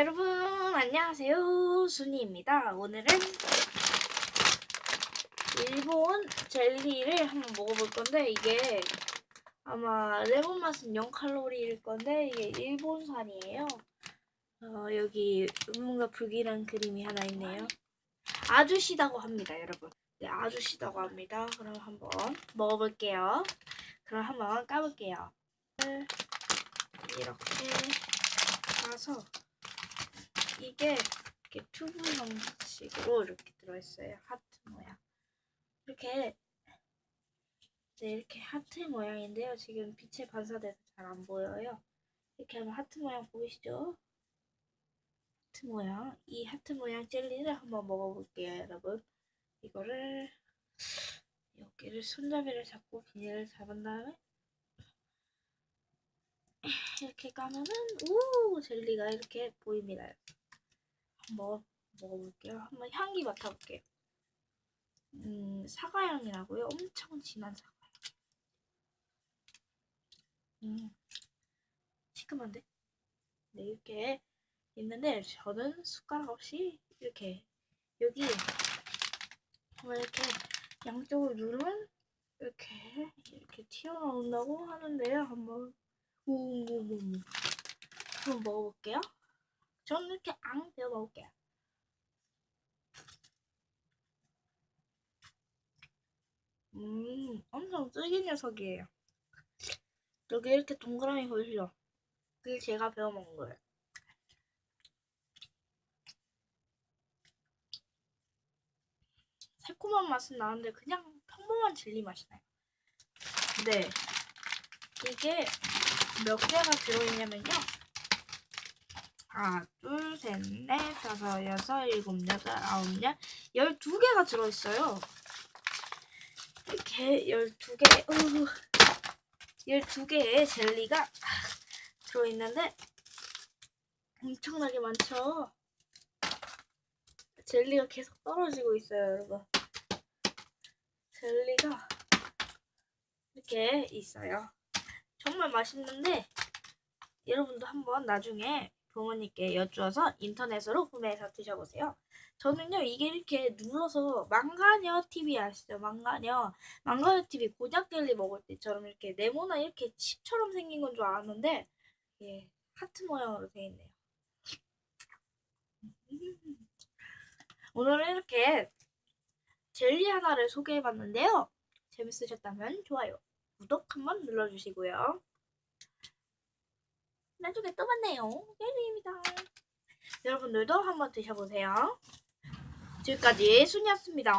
여러분 안녕하세요. 순이입니다. 오늘은 일본 젤리를 한번 먹어볼 건데 이게 아마 레몬 맛은 0칼로리일 건데 이게 일본산이에요. 어, 여기 뭔가 불길한 그림이 하나 있네요. 아주 시다고 합니다 여러분. 네 아주 시다고 합니다. 그럼 한번 먹어볼게요. 그럼 한번 까볼게요. 이렇게 까서 이게 이렇게 튜브 형식으로 이렇게 들어있어요. 하트 모양. 이렇게 네, 이렇게 하트 모양인데요. 지금 빛에 반사돼서 잘 안 보여요. 이렇게 하면 하트 모양 보이시죠? 하트 모양. 이 하트 모양 젤리를 한번 먹어볼게요, 여러분. 이거를 여기를 손잡이를 잡고 비닐을 잡은 다음에 이렇게 까면은 오 젤리가 이렇게 보입니다. 한번 먹어볼게요. 한번 향기 맡아볼게요. 음 사과 향이라고요? 엄청 진한 사과 향. 음 시큼한데? 네 이렇게 있는데 저는 숟가락 없이 이렇게 여기 이렇게 양쪽을 누르면 이렇게 이렇게 튀어나온다고 하는데요. 한번 오오오오 한번 먹어볼게요. 저는 이렇게 앙 배워 먹을게요. 음, 엄청 질긴 녀석이에요. 여기 이렇게 동그라미 보이시죠? 그게 제가 배워 먹은 거예요. 새콤한 맛은 나는데 그냥 평범한 젤리 맛이 나요. 근데 이게 몇 개가 들어있냐면요. 하나, 둘, 셋, 넷, 다섯, 여섯, 일곱, 여덟, 아홉, 열, 열두 개가 들어있어요. 이렇게 열두 개, 으, 열두 개의 젤리가 들어있는데 엄청나게 많죠. 젤리가 계속 떨어지고 있어요, 여러분. 젤리가 이렇게 있어요. 정말 맛있는데 여러분도 한번 나중에 부모님께 여쭈어서 인터넷으로 구매해서 드셔보세요. 저는요 이게 이렇게 눌러서 망가녀 TV 아시죠? 망가녀 망가녀 TV 곤약 젤리 먹을 때처럼 이렇게 네모나 이렇게 칩처럼 생긴 건 줄 알았는데 예 하트 모양으로 되어 있네요. 오늘은 이렇게 젤리 하나를 소개해봤는데요. 재밌으셨다면 좋아요, 구독 한번 눌러주시고요. 나중에 또 만나요. 젤리입니다. 여러분들도 한번 드셔보세요. 지금까지 순이었습니다.